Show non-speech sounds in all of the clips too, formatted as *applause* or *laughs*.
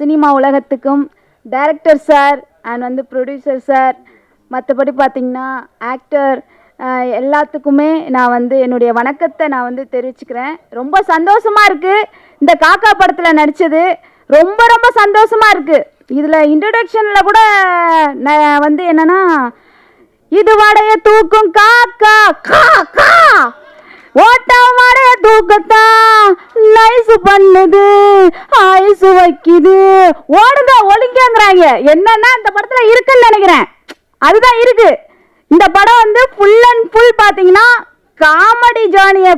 Cinema உலகத்துக்கும் director sir and வந்து producer sir மற்றபடி பார்த்தீங்கன்னா ஆக்டர் எல்லாத்துக்குமே நான் வந்து என்னுடைய வணக்கத்தை நான் வந்து தெரிவிச்சுக்கிறேன். ரொம்ப சந்தோஷமாக இருக்குது இந்த காக்கா படத்தில் நடித்தது ரொம்ப ரொம்ப சந்தோஷமாக இருக்குது இதில் இன்ட்ரடக்ஷனில் கூட நான் வந்து என்னென்னா இது வடைய தூக்கும் காக்கா கா கா! ஓட்டம் வர தூக்கத்தான் நைஸ் பண்ணுது ஐஸ் வைக்குது. ஓடுங்க ஒழுங்கங்கிறாங்க என்னன்னா இந்த படத்துல இருக்குன்னு நினைக்கிறேன். அதுதான் இருக்கு. இந்த படம் வந்து ஃபுல் அண்ட் ஃபுல் பார்த்தீங்கன்னா காமெடி ஜேர்னியை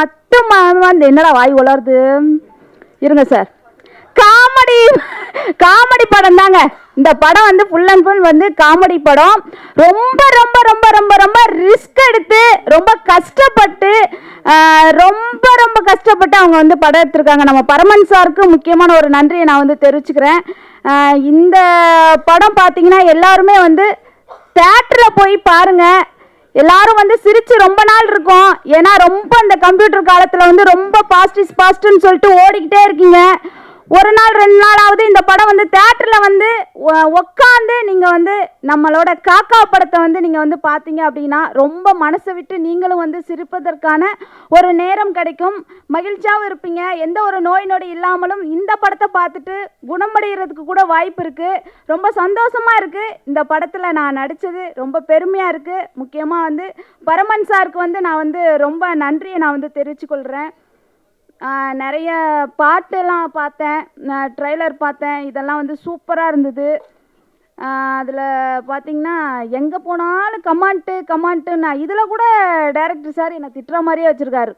மட்டும் வந்து என்னடா வாய் வளருது இருங்க சார் காமெடி காமெடி படம் தாங்க இந்த படம் வந்து ஃபுல் அண்ட் ஃபுல் வந்து காமெடி படம். ரொம்ப ரொம்ப ரொம்ப ரொம்ப ரொம்ப ரிஸ்க் எடுத்து ரொம்ப கஷ்டப்பட்டு ரொம்ப ரொம்ப கஷ்டப்பட்டு அவங்க வந்து படம் எடுத்திருக்காங்க. நம்ம பரமன் சாருக்கு முக்கியமான ஒரு நன்றியை நான் வந்து தெரிவிச்சுக்கிறேன். இந்த படம் பார்த்தீங்கன்னா எல்லாருமே வந்து தேட்டரில் போய் பாருங்கள் எல்லாரும் வந்து சிரிச்சு ரொம்ப நாள் இருக்கும். ஏன்னா ரொம்ப அந்த கம்ப்யூட்டர் காலத்தில் வந்து ரொம்ப பாஸ்ட் இஸ் சொல்லிட்டு ஓடிக்கிட்டே இருக்கீங்க. ஒரு நாள் ரெண்டு நாளாவது இந்த படம் வந்து தேட்டரில் வந்து உட்காந்து நீங்கள் வந்து நம்மளோட காக்கா படத்தை வந்து நீங்கள் வந்து பார்த்தீங்க அப்படின்னா ரொம்ப மனசை விட்டு நீங்களும் வந்து சிரிப்பதற்கான ஒரு நேரம் கிடைக்கும். மகிழ்ச்சியாகவும் இருப்பீங்க. எந்த ஒரு நோய் நொடி இல்லாமலும் இந்த படத்தை பார்த்துட்டு குணமடைகிறதுக்கு கூட வாய்ப்பு இருக்குது ரொம்ப சந்தோஷமாக இருக்குது இந்த படத்தில் நான் நடித்தது ரொம்ப பெருமையாக இருக்குது முக்கியமாக வந்து பரமன் சாருக்கு வந்து நான் வந்து ரொம்ப நன்றியை நான் வந்து தெரிவிச்சுக்கொள்கிறேன் நிறைய பாட்டெல்லாம் பார்த்தேன். ட்ரைலர் பார்த்தேன். இதெல்லாம் வந்து சூப்பராக இருந்தது. அதில் பார்த்தீங்கன்னா எங்கே போனாலும் கமாண்ட்டு கமாண்ட்டு நான் இதில் கூட டைரக்டர் சார் என்னை திட்டுற மாதிரியே வச்சுருக்காரு.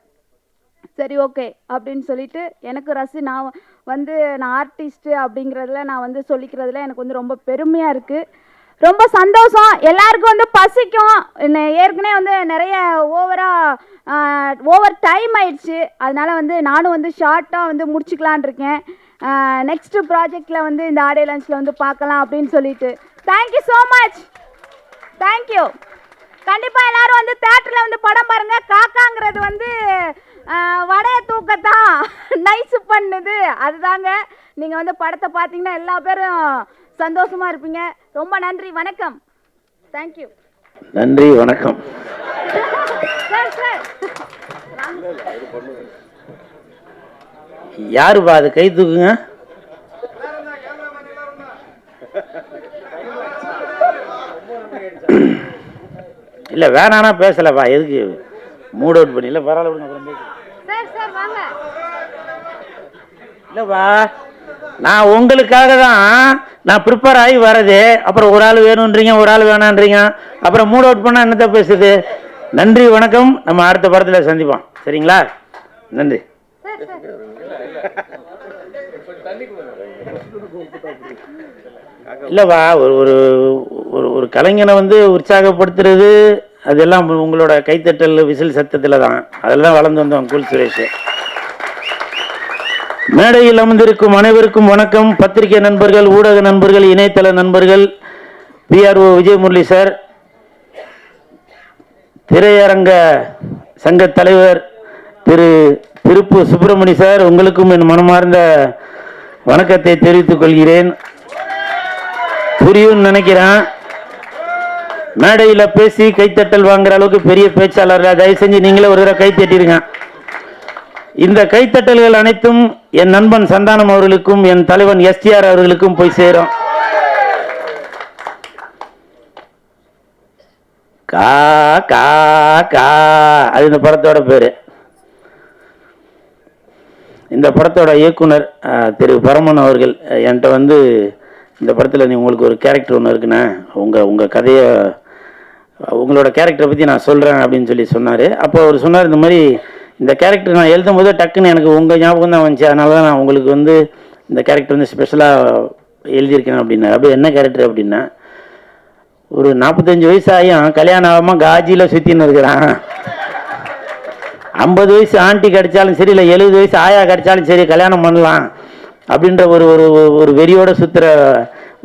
சரி ஓகே அப்படின்னு சொல்லிட்டு எனக்கு ரசி நான் வந்து நான் ஆர்டிஸ்ட்டு அப்படிங்கிறதுல நான் வந்து சொல்லிக்கிறதுல எனக்கு வந்து ரொம்ப பெருமையாக இருக்குது ரொம்ப சந்தோஷம். எல்லாருக்கும் வந்து பசிக்கும். என்ன- ஏற்கனவே வந்து நிறைய ஓவராக ஓவர் டைம் ஆயிடுச்சு. அதனால் வந்து நானும் வந்து ஷார்ட்டாக வந்து முடிச்சுக்கலான் இருக்கேன். நெக்ஸ்ட்டு ப்ராஜெக்டில் வந்து இந்த ஆடியோ லஞ்சில் வந்து பார்க்கலாம் அப்படின்னு சொல்லிட்டு. தேங்க்யூ ஸோ மச் தேங்க்யூ கண்டிப்பாக எல்லாரும் வந்து தேட்டரில் வந்து படம் பாருங்கள் காக்காங்கிறது வந்து வடைய தூக்கத்தான். *laughs* நைஸு பண்ணுது. அதுதாங்க. நீங்கள் வந்து படத்தை பார்த்தீங்கன்னா எல்லா பேரும் சந்தோஷமா இருப்பீங்க. ரொம்ப நன்றி. வணக்கம். தேங்க்யூ நன்றி வணக்கம். யாருப்பா அது கை தூக்குங்க? இல்லை வேணானா பேசலப்பா. எதுக்கு? மூட் அவுட் பண்ணி இல்லை பரவாயில்ல விடுங்க அப்புறம் பேசு. இல்லைப்பா. நான் உங்களுக்காக தான் நான் ப்ரிப்பேர் ஆகி வரது. அப்புறம் ஒரு ஆள் வேணுன்றீங்க ஒரு ஆள் வேணான்றீங்க. அப்புறம் மூட் அவுட் பண்ணால் என்னத்த பேசுது? நன்றி வணக்கம். நம்ம அடுத்த படத்தில் சந்திப்போம். சரிங்களா? நன்றி. இல்லைவா ஒரு ஒரு ஒரு ஒரு கலைஞனை வந்து உற்சாகப்படுத்துறது அதெல்லாம் உங்களோட கைத்தட்டல் விசில் சத்தத்தில் தான் அதில் தான் வளர்ந்து வந்தோம் குல் சுரேஷ். மேடையில் அமர்ந்திருக்கும் அனைவருக்கும் வணக்கம். பத்திரிகை நண்பர்கள் ஊடக நண்பர்கள் இணையதள நண்பர்கள் பிஆர்ஓ விஜயமுரளி சார் திரையரங்க சங்க தலைவர் திரு திருப்பு சுப்பிரமணி சார் உங்களுக்கும் என் மனமார்ந்த வணக்கத்தை தெரிவித்துக் கொள்கிறேன். புரியும்னு நினைக்கிறேன். மேடையில் பேசி கைத்தட்டல் வாங்குற அளவுக்கு பெரிய பேச்சாளர் தயவு செஞ்சு நீங்களே ஒரு தடவை கைத்தட்டிருங்க இந்த கைத்தட்டல்கள் அனைத்தும் என் நண்பன் சந்தானம் அவர்களுக்கும் என் தலைவன் எஸ்டிஆர் அவர்களுக்கும் போய் சேரும். கா கா கா. அது இந்த படத்தோட பேரு. இந்த படத்தோட இயக்குனர் திரு பரமன் அவர்கள் என்கிட்ட வந்து இந்த படத்தில் நீ உங்களுக்கு ஒரு கேரக்டர் ஒன்று இருக்குண்ணே உங்கள் உங்கள் கதையை உங்களோட கேரக்டரை பற்றி நான் சொல்கிறேன் அப்படின்னு சொல்லி சொன்னார். அப்போ அவர் சொன்னார் இந்த மாதிரி இந்த கேரக்டர் நான் எழுதும் போது டக்குன்னு எனக்கு உங்கள் ஞாபகம் தான் வந்துச்சு. அதனால தான் நான் உங்களுக்கு வந்து இந்த கேரக்டர் வந்து ஸ்பெஷலாக எழுதியிருக்கேன் அப்படின்னா அப்படியே என்ன கேரக்டர் அப்படின்னா ஒரு நாற்பத்தஞ்சு வயசு ஆகியும் கல்யாணம் ஆகாமல் காஜியில் சுற்றின்னு இருக்கிறான். ஐம்பது வயசு ஆண்டி கிடைச்சாலும் சரி இல்லை எழுபது வயசு ஆயா கிடைச்சாலும் சரி கல்யாணம் பண்ணலாம் அப்படின்ற ஒரு ஒரு ஒரு வெறியோட சுற்றுற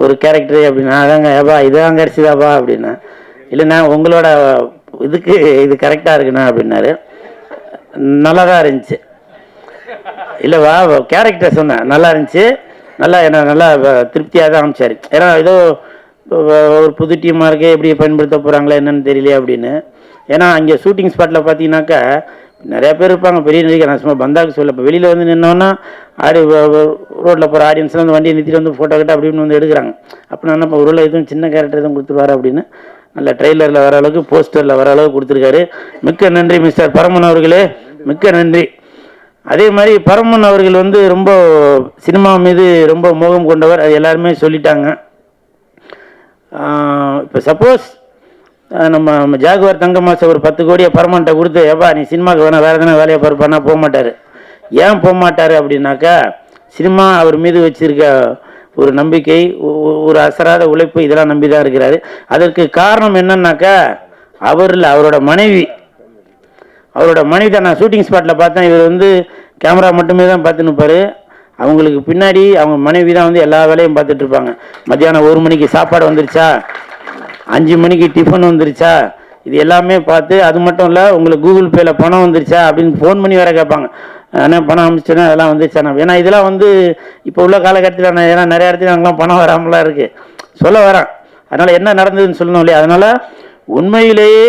ஒரு கேரக்டரு அப்படின்னா அதாங்க ஏப்பா இதான் கிடச்சிதாப்பா அப்படின்னா இல்லைண்ணா உங்களோட இதுக்கு இது கரெக்டாக இருக்குண்ணா அப்படின்னாரு. நல்லா தான் இருந்துச்சு இல்லைவா கேரக்டர் சொன்னேன். நல்லா இருந்துச்சு. நல்லா என்ன நல்லா திருப்தியாக தான் அமைச்சார் ஏன்னா ஏதோ ஒரு புது டீமாக இருக்கே எப்படி பயன்படுத்த போகிறாங்களா என்னன்னு தெரியலையே அப்படின்னு. ஏன்னா அங்கே ஷூட்டிங் ஸ்பாட்டில் பார்த்தீங்கன்னாக்கா நிறைய பேர் இருப்பாங்க. பெரிய நடிகை நான் சும்மா பந்தாக்கு சொல்ல இப்போ வெளியில் வந்து நின்னோன்னா ஆடி ரோட்டில் போகிற ஆடியன்ஸ்லாம் வந்து வண்டியை நிறுத்திட்டு வந்து ஃபோட்டோ கிட்ட அப்படின்னு வந்து எடுக்கிறாங்க. அப்போ நம்ம ஒரு எதுவும் சின்ன கேரக்டர் எதுவும் கொடுத்துருவாரு அப்படின்னு நல்ல ட்ரெய்லரில் வர அளவுக்கு போஸ்டரில் வர அளவுக்கு கொடுத்துருக்காரு. மிக்க நன்றி மிஸ்டர் பரமன் அவர்களே. மிக்க நன்றி. அதே மாதிரி பரமன் அவர்கள் வந்து ரொம்ப சினிமா மீது ரொம்ப மோகம் கொண்டவர். அது எல்லாருமே சொல்லிட்டாங்க. இப்போ சப்போஸ் நம்ம நம்ம ஜாகுவார் தங்கமாச ஒரு பத்து கோடியை பரமன்ட்ட கொடுத்து எப்பா நீ சினிமாவுக்கு வேணா வேறு எதனா வேலையை பார்ப்பானா போக மாட்டார் ஏன் போக மாட்டார் அப்படின்னாக்கா சினிமா அவர் மீது வச்சிருக்க ஒரு நம்பிக்கை ஒரு அசராத உழைப்பு இதெல்லாம் நம்பி தான் இருக்கிறாரு. அதற்கு காரணம் என்னன்னாக்கா அவர் இல்லை அவரோட மனைவி. அவரோட மனைவி தான் நான் ஷூட்டிங் ஸ்பாட்டில் பார்த்தேன். இவர் வந்து கேமரா மட்டுமே தான் பார்த்துன்னு அவங்களுக்கு பின்னாடி அவங்க மனைவி தான் வந்து எல்லா வேலையும் பார்த்துட்டு இருப்பாங்க. மத்தியானம் ஒரு மணிக்கு சாப்பாடு வந்துருச்சா? அஞ்சு மணிக்கு டிஃபன் வந்துருச்சா? இது எல்லாமே பார்த்து அது மட்டும் இல்லை உங்களுக்கு கூகுள் பேயில் பணம் வந்துருச்சா? அப்படின்னு ஃபோன் பண்ணி வேற கேட்பாங்க. ஆனால் பணம் அனுப்பிச்சேன்னா அதெல்லாம் வந்து நான் ஏன்னா இதெல்லாம் வந்து இப்போ உள்ள காலகட்டத்தில் நான் ஏன்னா நிறைய இடத்துல அங்கெல்லாம் பணம் வராமலாம் இருக்குது சொல்ல வரேன். அதனால் என்ன நடந்ததுன்னு சொல்லணும் இல்லையா? அதனால் உண்மையிலேயே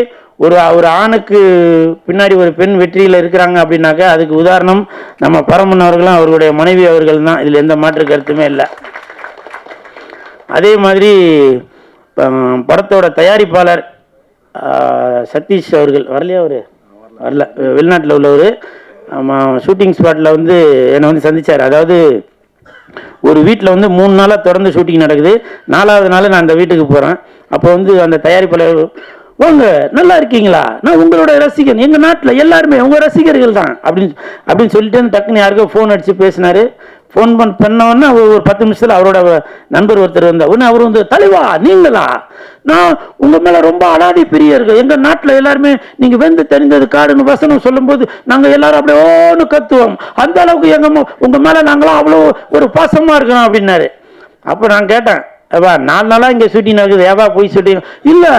ஒரு ஒரு ஆணுக்கு பின்னாடி ஒரு பெண் வெற்றியில் இருக்கிறாங்க அப்படின்னாக்கா அதுக்கு உதாரணம் நம்ம பரமன் அவர்களும் அவர்களுடைய மனைவி அவர்கள் தான். இதில் எந்த மாற்று கருத்துமே இல்லை. அதே மாதிரி படத்தோட தயாரிப்பாளர் சதீஷ் அவர்கள். வரலையா அவர்? வரல. வெளிநாட்டில் உள்ளவர். ஷூட்டிங் ஸ்பாட்டில் வந்து என்னை வந்து சந்திச்சார். அதாவது ஒரு வீட்டில் வந்து மூணு நாளாக தொடர்ந்து ஷூட்டிங் நடக்குது. நாலாவது நாள் நான் அந்த வீட்டுக்கு போகிறேன் அப்போ வந்து அந்த தயாரிப்பாளர் வாங்க நல்லா இருக்கீங்களா? நான் உங்களோட ரசிகன். எங்கள் நாட்டில் எல்லாருமே உங்கள் ரசிகர்கள் தான். அப்படின்னு அப்படின்னு சொல்லிட்டு டக்குன்னு யாருக்கோ ஃபோன் அடித்து பேசினார். ஃபோன் பண்ண பண்ணோன்னா ஒரு பத்து நிமிஷத்தில் அவரோட நண்பர் ஒருத்தர் வந்தார். உடனே அவர் வந்து தலைவா நீங்களா? நான் உங்கள் மேலே ரொம்ப அடாதி பிரியர்கள். எங்கள் நாட்டில் எல்லாருமே நீங்கள் வெந்து தெரிந்தது காடுன்னு வசனம் சொல்லும்போது நாங்கள் எல்லாரும் அப்படியே ஓன்னு கத்துவோம். அந்த அளவுக்கு எங்கள் உங்கள் மேலே நாங்களாம் அவ்வளோ ஒரு பாசமாக இருக்கிறோம் அப்படின்னாரு. அப்போ நான் கேட்டேன் அப்பா நாலு நாளாக இங்கே ஷூட்டிங் நடக்குது. ஏவா போய் ஷூட்டிங் இல்லை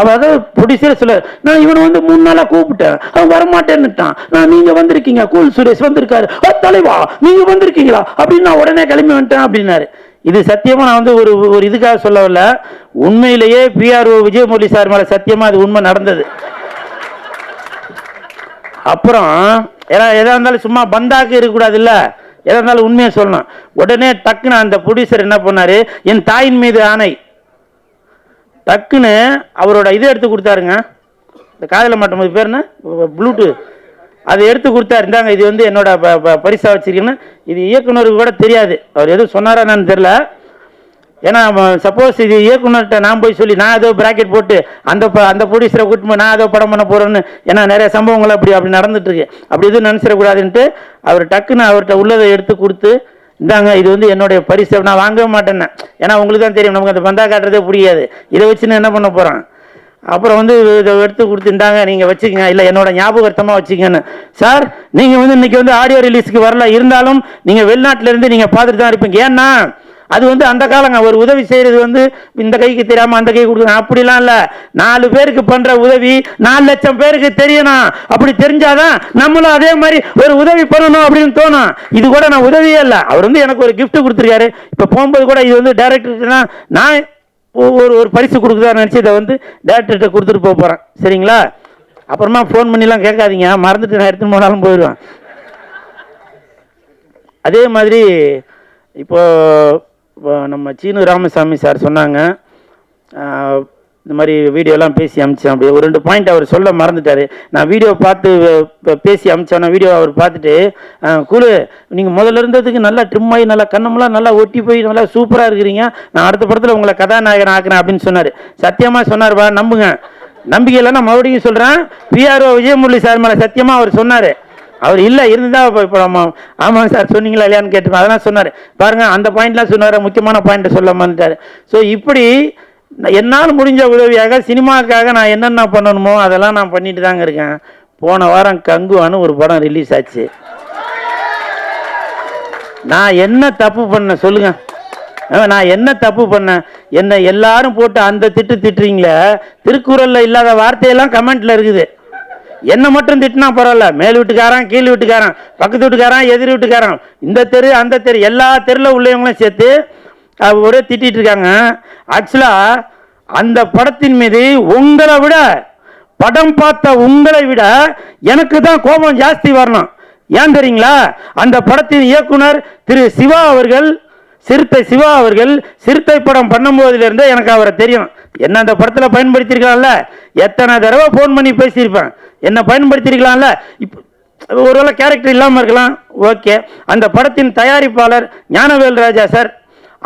அதாவது ப்ரொடியூசரே சொல்ல நான் இவனை வந்து மூணு நாளாக கூப்பிட்டேன். அவன் வரமாட்டேன்னுட்டான். நான் நீங்கள் வந்திருக்கீங்க. கூல் சுரேஷ் வந்திருக்காரு. ஓ தலைவா நீங்கள் வந்திருக்கீங்களா? அப்படின்னு நான் உடனே கிளம்பி வந்துட்டேன் அப்படின்னாரு. இது சத்தியமாக நான் வந்து ஒரு ஒரு இதுக்காக சொல்லவில்ல. உண்மையிலேயே பிஆர்ஓ விஜயமுரளி சார் மேலே சத்தியமாக அது உண்மை நடந்தது. அப்புறம் ஏன்னா எதாக இருந்தாலும் சும்மா பந்தாக்கு இருக்கக்கூடாதுல்ல? எதாக இருந்தாலும் உண்மையை சொல்லணும். உடனே டக்குன்னு அந்த ப்ரொடியூசர் என்ன பண்ணார்? என் தாயின் மீது ஆணை. டக்குன்னு அவரோட இதை எடுத்து கொடுத்தாருங்க. இந்த காதில் மாட்டும் போது பேர் என்ன? ப்ளூடூத் அதை எடுத்து கொடுத்தாரு. இந்தாங்க இது வந்து என்னோட ப- ப- வச்சிருக்கேன்னு இது இயக்குநருக்கு கூட தெரியாது. அவர் எதுவும் சொன்னாரா என்னன்னு தெரில ஏன்னா சப்போஸ் இது இயக்குனர்கிட்ட நான் போய் சொல்லி நான் ஏதோ பிராக்கெட் போட்டு அந்த ப- அந்த ப்ரொடியூசரை கூட்டு நான் ஏதோ படம் பண்ண போகிறேன்னு ஏன்னா நிறைய சம்பவங்கள் அப்படி அப்படி நடந்துட்டுருக்கு. அப்படி எதுவும் நினச்சிடக்கூடாதுன்ட்டு அவர் டக்குன்னு அவர்கிட்ட உள்ளதை எடுத்து கொடுத்து இந்தாங்க இது வந்து என்னுடைய பரிசு நான் வாங்கவே மாட்டேன்னு. ஏன்னா உங்களுக்கு தான் தெரியும் நமக்கு அந்த பந்தா காட்டுறதே பிடிக்காது இதை வச்சு நான் என்ன பண்ண போகிறான் அப்புறம் வந்து இதை எடுத்து கொடுத்துட்டாங்க நீங்கள் வச்சுக்கோங்க இல்லை என்னோட ஞாபகார்த்தமாக வச்சுக்கங்கன்னு. சார் நீங்கள் வந்து இன்னைக்கு வந்து ஆடியோ ரிலீஸுக்கு வரல. இருந்தாலும் நீங்கள் வெளிநாட்டிலேருந்து நீங்கள் பார்த்துட்டு தான் இருப்பீங்க. ஏன்னா அது வந்து அந்த காலங்க ஒரு உதவி செய்கிறது வந்து இந்த கைக்கு தெரியாமல் அந்த கை கொடுக்கணும் அப்படிலாம் இல்லை. நாலு பேருக்கு பண்ணுற உதவி நாலு லட்சம் பேருக்கு தெரியணும். அப்படி தெரிஞ்சாதான் நம்மளும் அதே மாதிரி ஒரு உதவி பண்ணணும் அப்படின்னு தோணும். இது கூட நான் உதவியே இல்லை. அவர் வந்து எனக்கு ஒரு கிஃப்ட் கொடுத்துருக்காரு. இப்போ போகும்போது கூட இது வந்து டேரக்டர்னா நான் ஒ- ஒரு ஒரு பரிசு கொடுக்குதா நினச்சி இதை வந்து டேரக்டர்கிட்ட கொடுத்துட்டு போக போகிறேன் சரிங்களா? அப்புறமா ஃபோன் பண்ணிலாம் கேட்காதீங்க. மறந்துட்டு நான் எடுத்துன்னு போனாலும் போயிடுவேன். அதே மாதிரி இப்போது இப்போ நம்ம சீனு ராமசாமி சார் சொன்னாங்க. இந்த மாதிரி வீடியோலாம் பேசி அமிச்சேன் அப்படி ஒரு ரெண்டு பாயிண்ட் அவர் சொல்ல மறந்துட்டார். நான் வீடியோ பார்த்து பேசி அமிச்சேன் வீடியோ அவர் பார்த்துட்டு குழு நீங்கள் முதல்ல இருந்ததுக்கு நல்லா ட்ரிம் ஆகி நல்லா கண்ணமெல்லாம் நல்லா ஒட்டி போய் நல்லா சூப்பராக இருக்கிறீங்க. நான் அடுத்த படத்தில் உங்களை கதாநாயகன் ஆக்குறேன் அப்படின்னு சொன்னார். சத்தியமாக சொன்னார் வா நம்புங்க. நம்பிக்கை இல்லைன்னா மறுபடியும் சொல்கிறேன் பிஆர்ஓ விஜயமுரளி சார் மேலே சத்தியமாக அவர் சொன்னார். அவர் இல்லை இருந்தா இப்போ இப்போ நம்ம ஆமாங்க சார் சொன்னீங்களா இல்லையான்னு கேட்டுப்பேன் அதெல்லாம் சொன்னார். பாருங்க அந்த பாயிண்ட்லாம் சொன்னார் முக்கியமான பாயிண்ட் சொல்ல ஸோ இப்படி நான் என்னால் முடிஞ்ச உதவியாக சினிமாவுக்காக நான் என்னென்ன பண்ணணுமோ அதெல்லாம் நான் பண்ணிட்டு தாங்க இருக்கேன். போன வாரம் கங்குவான்னு ஒரு படம் ரிலீஸ் ஆச்சு. நான் என்ன தப்பு பண்ணேன் சொல்லுங்க. ஆ, நான் என்ன தப்பு பண்ணேன் என்ன எல்லாரும் போட்டு அந்த திட்டு திட்டுறீங்களே திருக்குறளில் இல்லாத வார்த்தையெல்லாம் கமெண்ட்ல இருக்குது. என்ன மட்டும் திட்டினா பரவாயில்ல. மேல் வீட்டுக்காரன் கீழ் வீட்டுக்காரன் பக்கத்து வீட்டுக்காரன் எதிர் வீட்டுக்காரன். இந்த தெரு அந்த தெரு எல்லா தெருவில் உள்ளவங்களும் சேர்த்து ஒரே திட்டிகிட்டு இருக்காங்க. ஆக்சுவலாக அந்த படத்தின் மீது உங்களை விட படம் பார்த்த உங்களை விட எனக்கு தான் கோபம் ஜாஸ்தி வரணும். ஏன் தெரியுங்களா? அந்த படத்தின் இயக்குனர் திரு சிவா அவர்கள் சிறுத்தை சிவா அவர்கள் சிறுத்தை படம் பண்ணும்போதிலிருந்தே எனக்கு அவரை தெரியும். என்ன அந்த படத்தில் பயன்படுத்தியிருக்கலாம்ல? எத்தனை தடவை ஃபோன் பண்ணி பேசியிருப்பேன். என்ன பயன்படுத்தியிருக்கலாம்ல? இப்போ ஒருவேளை கேரக்டர் இல்லாமல் இருக்கலாம். ஓகே அந்த படத்தின் தயாரிப்பாளர் ஞானவேல் ராஜா சார்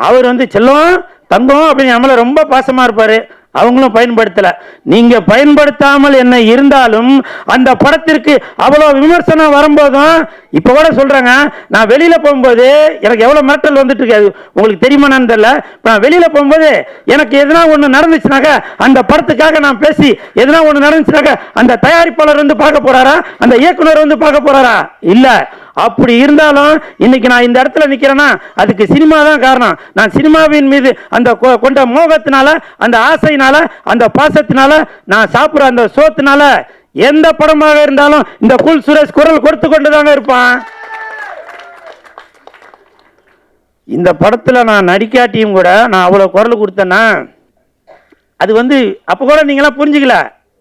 அவர் வந்து செல்லம் தங்கம் அப்படின்னு நம்மளை ரொம்ப பாசமாக இருப்பார். அவங்களும் பயன்படுத்தலை. நீங்கள் பயன்படுத்தாமல் என்ன இருந்தாலும் அந்த படத்திற்கு அவ்வளோ விமர்சனம் வரும்போதும் இப்போ கூட சொல்கிறாங்க நான் வெளியில் போகும்போது எனக்கு எவ்வளோ மிரட்டல் வந்துட்டு இருக்காது உங்களுக்கு தெரியுமான்னு தெரியல. இப்போ நான் வெளியில் போகும்போது எனக்கு எதனா ஒன்று நடந்துச்சுனாக்க அந்த படத்துக்காக நான் பேசி எதனா ஒன்று நடந்துச்சுனாக்கா அந்த தயாரிப்பாளர் வந்து பார்க்க போறாரா? அந்த இயக்குனர் வந்து பார்க்க போறாரா? இல்லை. அப்படி இருந்தாலும் இன்னைக்கு நான் இந்த இடத்துல நிற்கிறேன்னா அதுக்கு சினிமா தான் காரணம். நான் சினிமாவின் மீது அந்த கொ- கொண்ட மோகத்தினால அந்த ஆசையினால அந்த பாசத்தினால நான் சாப்பிட்ற அந்த சோத்தினால எந்த படமாக இருந்தாலும் இந்த குல் சுரேஷ் குரல் கொடுத்து கொண்டு தாங்க இருப்பான். இந்த படத்தில் நான் நடிக்காட்டியும் கூட நான் அவ்வளோ குரல் கொடுத்தேன்னா அது வந்து அப்போ கூட நீங்களாம் புரிஞ்சுக்கல.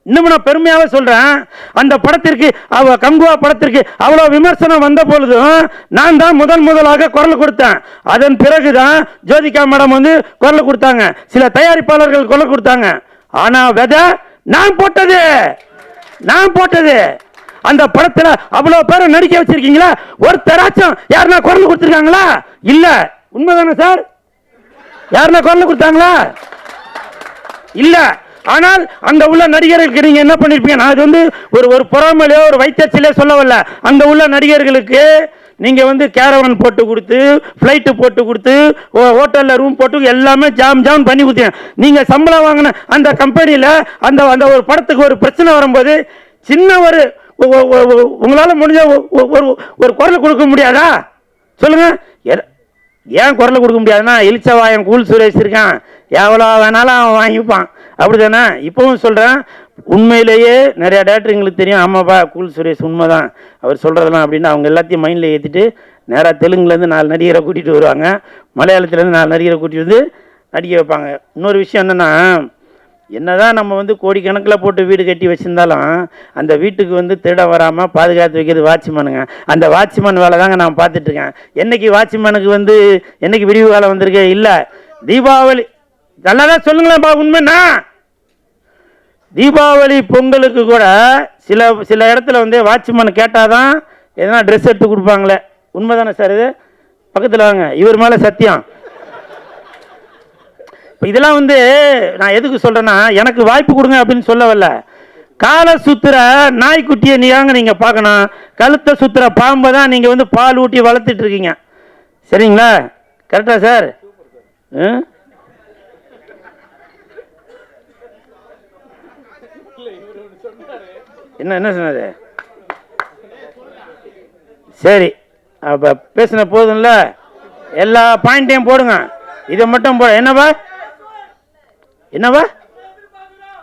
இன்னும் நான் பெருமையாக சொல்கிறேன் அந்த படத்திற்கு அவ கங்குவா படத்திற்கு அவ்வளோ விமர்சனம் வந்த பொழுதும் நான் தான் முதல் முதலாக குரல் கொடுத்தேன். அதன் பிறகு தான் ஜோதிகா மேடம் வந்து குரல் கொடுத்தாங்க. சில தயாரிப்பாளர்கள் குரல் கொடுத்தாங்க. ஆனால் விதை நான் போட்டது. நான் போட்டது. அந்த படத்தில் அவ்வளோ பேரை நடிக்க வச்சிருக்கீங்களா? தராச்சம் யாருன்னா குரல் கொடுத்துருக்காங்களா? இல்லை. உண்மைதானே சார்? யாருன்னா குரல் கொடுத்தாங்களா? இல்லை. ஆனால் அங்க உள்ள நடிகர்களுக்கு நீங்க என்ன பண்ணிருப்பீங்க? நான் அது வந்து ஒரு ஒரு பொறாமையிலயோ ஒரு வைத்தியத்திலே சொல்ல வரல அங்க உள்ள நடிகர்களுக்கு நீங்க வந்து கேரவன் போட்டு கொடுத்து ஃப்ளைட்டு போட்டு கொடுத்து ஹோட்டலில் ரூம் போட்டு எல்லாமே ஜாம் ஜாம் பண்ணி கொடுத்தீங்க. நீங்க சம்பளம் வாங்கின அந்த கம்பெனியில் அந்த அந்த ஒரு படத்துக்கு ஒரு பிரச்சனை வரும்போது சின்ன ஒரு உங்களால் முடிஞ்ச ஒரு ஒரு குரல் கொடுக்க முடியாதா? சொல்லுங்க. எ- ஏன் குரல் கொடுக்க முடியாதுன்னா எலிச்சவாயன் கூல் சுரேஷ் இருக்கான். எவ்வளோ வேணாலும் அவன் வாங்கிப்பான். அப்படிதானே? இப்பவும் சொல்கிறேன் உண்மையிலேயே நிறையா டேரக்டர் எங்களுக்கு தெரியும். ஆமாப்பா கூல் சுரேஷ் உண்மை தான் அவர் சொல்கிறதெல்லாம் அப்படின்னு அவங்க எல்லாத்தையும் மைண்டில் ஏற்றிட்டு நேராக தெலுங்குலேருந்து நாலு நடிகரை கூட்டிகிட்டு வருவாங்க. மலையாளத்துலேருந்து நாலு நடிகரை கூட்டிகிட்டு வந்து நடிக்க வைப்பாங்க. இன்னொரு விஷயம் என்னென்னா என்னதான் நம்ம வந்து கோடிக்கணக்கில் போட்டு வீடு கட்டி வச்சிருந்தாலும் அந்த வீட்டுக்கு வந்து திருட வராமல் பாதுகாத்து வைக்கிறது வாட்ச்மேனுங்க. அந்த வாட்ச்மேன் வேலை தாங்க நான் பார்த்துட்ருக்கேன். என்னைக்கு வாட்ச்மேனுக்கு வந்து என்னைக்கு விடிவு காலம் வந்திருக்கு? இல்லை. தீபாவளி நல்லா தான் சொல்லுங்களேன்ப்பா உண்மைண்ணா தீபாவளி பொங்கலுக்கு கூட சில சில இடத்துல வந்து வாட்ச்மேன் கேட்டால் தான் எதனா ட்ரெஸ் எடுத்து கொடுப்பாங்களே. உண்மைதானே சார் இது? பக்கத்தில் வாங்க. இவர் மேலே சத்தியம். இப்போ இதெல்லாம் வந்து நான் எதுக்கு சொல்கிறேன்னா எனக்கு வாய்ப்பு கொடுங்க அப்படின்னு சொல்ல வரல. காலை சுத்துற நாய்க்குட்டியை நீங்க நீங்கள் பார்க்கணும். கழுத்தை சுத்துற பாம்பை தான் நீங்கள் வந்து பால் ஊட்டி வளர்த்துட்டு இருக்கீங்க. சரிங்களா? கரெக்டா சார்? என்ன என்ன சொன்னது சரி அப்போ பேசின போதும்ல? எல்லா பாயிண்ட்டையும் போடுங்க. இதை மட்டும் போ என்னவா என்னப்பா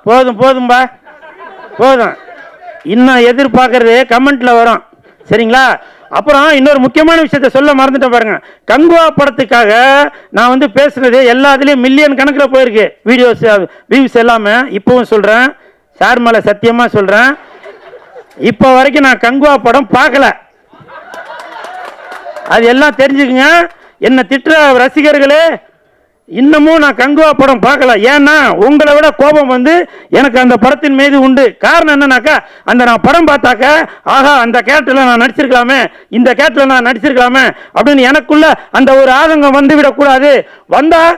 போதும் போதும்பா. போதும். இன்னும் எதிர்பார்க்கறது கமெண்ட்ல வரும். சரிங்களா? அப்புறம் இன்னொரு முக்கியமான விஷயத்த சொல்ல மறந்துட்டேன் பாருங்க. கங்குவா படத்துக்காக நான் வந்து பேசுனது எல்லா இதுலேயும் மில்லியன் கணக்கில் போயிருக்கு. வீடியோஸ் வியூஸ் எல்லாமே இப்பவும் சொல்கிறேன் சார் மேலே சத்தியமாக சொல்கிறேன் இப்போ வரைக்கும் நான் கங்குவா படம் பார்க்கல. அது எல்லாம் தெரிஞ்சுக்குங்க. என்னை திட்டுற ரசிகர்களே இன்னமும் நான் கங்குவா படம் பார்க்கல. ஏன்னா உங்களை விட கோபம் வந்து எனக்கு அந்த படத்தின் மீது உண்டு. காரணம் என்னன்னாக்கா அந்த நான் படம் பார்த்தாக்க ஆஹா அந்த கேரக்டரில் நான் நடிச்சிருக்கலாமே இந்த கேரக்டரில் நான் நடிச்சிருக்கலாமே அப்படின்னு எனக்குள்ள அந்த ஒரு ஆதங்கம் வந்து விடக்கூடாது வந்தால்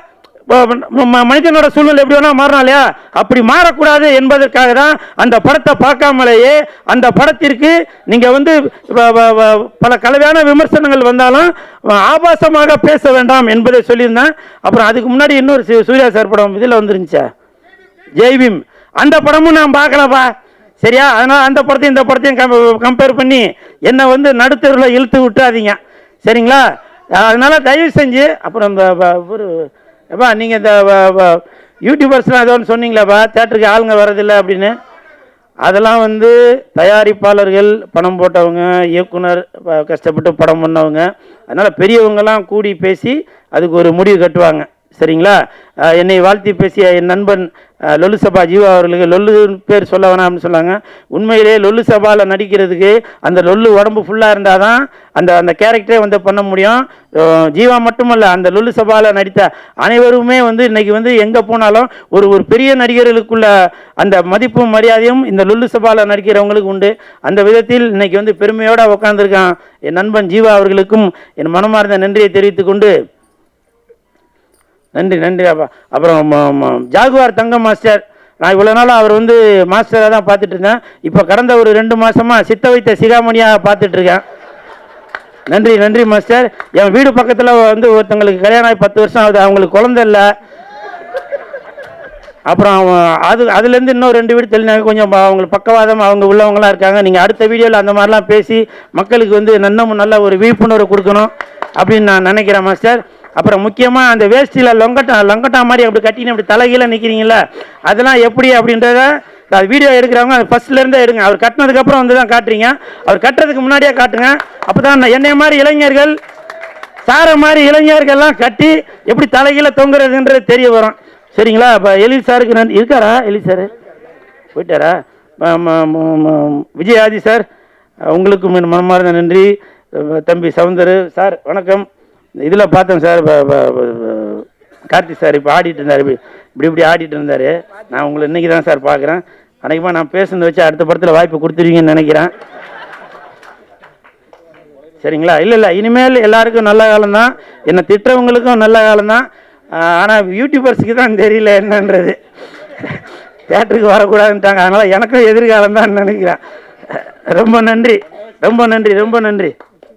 மனிதனோட சூழ்நிலை எப்படி வேணா மாறலாம் இல்லையா? அப்படி மாறக்கூடாது என்பதற்காக தான் அந்த படத்தை பார்க்காமலேயே அந்த படத்திற்கு நீங்கள் வந்து வ- வ- வ- பல கலவையான விமர்சனங்கள் வந்தாலும் ஆபாசமாக பேச வேண்டாம் என்பதை சொல்லியிருந்தேன். அப்புறம் அதுக்கு முன்னாடி இன்னொரு சு- சூர்யா சார் படம் இதில் வந்துருந்துச்சா. ஜெய்பீம் அந்த படமும் நான் பார்க்கலப்பா. சரியா? அதனால் அந்த படத்தையும் இந்த படத்தையும் கம்பேர் பண்ணி என்னை வந்து நடுத்தருவில் இழுத்து விட்டுறாதீங்க. சரிங்களா? அதனால் தயவு செஞ்சு அப்புறம் இந்த ஒரு எப்பா நீங்கள் இந்த வ- வ- யூடியூபர்ஸ்லாம் ஏதோ ஒன்று சொன்னீங்களாப்பா? தேட்டருக்கு ஆளுங்க வர்றதில்லை அப்படின்னு. அதெல்லாம் வந்து தயாரிப்பாளர்கள் பணம் போட்டவங்க இயக்குனர் கஷ்டப்பட்டு படம் பண்ணவங்க. அதனால் பெரியவங்கெல்லாம் கூடி பேசி அதுக்கு ஒரு முடிவு கட்டுவாங்க. சரிங்களா? என்னை வாழ்த்தி பேசிய என் நண்பன் லொல்லு சபா ஜீவா அவர்களுக்கு லொல்லு பேர் சொல்ல வேணாம் அப்படின்னு சொன்னாங்க. உண்மையிலே லொல்லு சபாவில் நடிக்கிறதுக்கு அந்த லொல்லு உடம்பு ஃபுல்லாக இருந்தால் தான் அந்த அந்த கேரக்டரே வந்து பண்ண முடியும். ஜீவா மட்டுமல்ல அந்த லொல்லு சபாவில் நடித்த அனைவருமே வந்து இன்னைக்கு வந்து எங்கே போனாலும் ஒரு ஒரு பெரிய நடிகர்களுக்குள்ள அந்த மதிப்பும் மரியாதையும் இந்த லொல்லு சபாவில் நடிக்கிறவங்களுக்கு உண்டு. அந்த விதத்தில் இன்னைக்கு வந்து பெருமையோடு உட்காந்துருக்கான் என் நண்பன் ஜீவா அவர்களுக்கும் என் மனமார்ந்த நன்றியை தெரிவித்துக்கொண்டு நன்றி நன்றி. அப்பா அப்புறம் ஜாகுவார் தங்கம் மாஸ்டர். நான் இவ்வளோ நாளும் அவர் வந்து மாஸ்டராக தான் பார்த்துட்டு இருந்தேன். இப்போ கடந்த ஒரு ரெண்டு மாதமாக சித்த வைத்த சிகாமணியாக பார்த்துட்டு இருக்கேன். நன்றி நன்றி மாஸ்டர். என் வீடு பக்கத்தில் வந்து ஒருத்தங்களுக்கு கல்யாணம் ஆகி பத்து வருஷம் ஆகுது. அவங்களுக்கு குழந்தை இல்லை. அப்புறம் அவன் அது அதுலேருந்து இன்னும் ரெண்டு வீடு தெளினாங்க கொஞ்சம் அவங்களுக்கு பக்கவாதம் அவங்க உள்ளவங்களாம் இருக்காங்க. நீங்கள் அடுத்த வீடியோவில் அந்த மாதிரிலாம் பேசி மக்களுக்கு வந்து இன்னமும் நல்ல ஒரு விழிப்புணர்வு கொடுக்கணும் அப்படின்னு நான் நினைக்கிறேன் மாஸ்டர். அப்புறம் முக்கியமாக அந்த வேஷ்டியில் லொங்கட்டா லொங்கட்டா மாதிரி அப்படி கட்டின்னு அப்படி தலைகீழ நிற்கிறீங்களா அதெல்லாம் எப்படி அப்படின்றத அது வீடியோ எடுக்கிறவங்க அது ஃபஸ்ட்லேருந்தே எடுங்க. அவர் கட்டினதுக்கப்புறம் வந்து தான் காட்டுறீங்க. அவர் கட்டுறதுக்கு முன்னாடியே காட்டுங்க. அப்போ தான் என்னை மாதிரி இளைஞர்கள் சார மாதிரி இளைஞர்கள்லாம் கட்டி எப்படி தலைகீழ தொங்குறதுன்றது தெரிய வரும். சரிங்களா? இப்போ எலிஸ் சாருக்கு நன்றி. இருக்காரா? எழில் சார்? போயிட்டாரா? ம- விஜய் ஆதி சார் உங்களுக்கும் மனமார்ந்த நன்றி. தம்பி சவுந்தர் சார் வணக்கம். இதில் பார்த்தேன் சார் கார்த்திக் கார்த்தி சார் இப்போ ஆடிட்டு இருந்தார். இப்படி இப்படி இப்படி ஆடிட்டு இருந்தார். நான் உங்களை இன்றைக்கி தான் சார் பார்க்குறேன். அன்றைக்குமா நான் பேசுனது வச்சு அடுத்த படத்தில் வாய்ப்பு கொடுத்துருவீங்கன்னு நினைக்கிறேன். சரிங்களா? இல்லை இல்லை இனிமேல் எல்லாருக்கும் நல்ல காலம் தான். என்னை திட்டவங்களுக்கும் நல்ல காலம் தான். ஆனால் யூடியூபர்ஸுக்கு தான் தெரியல என்னன்றது. தேட்டருக்கு வரக்கூடாதுன்ட்டாங்க. அதனால் எனக்கும் எதிர்காலம் தான் நினைக்கிறேன். ரொம்ப நன்றி. ரொம்ப நன்றி. ரொம்ப நன்றி.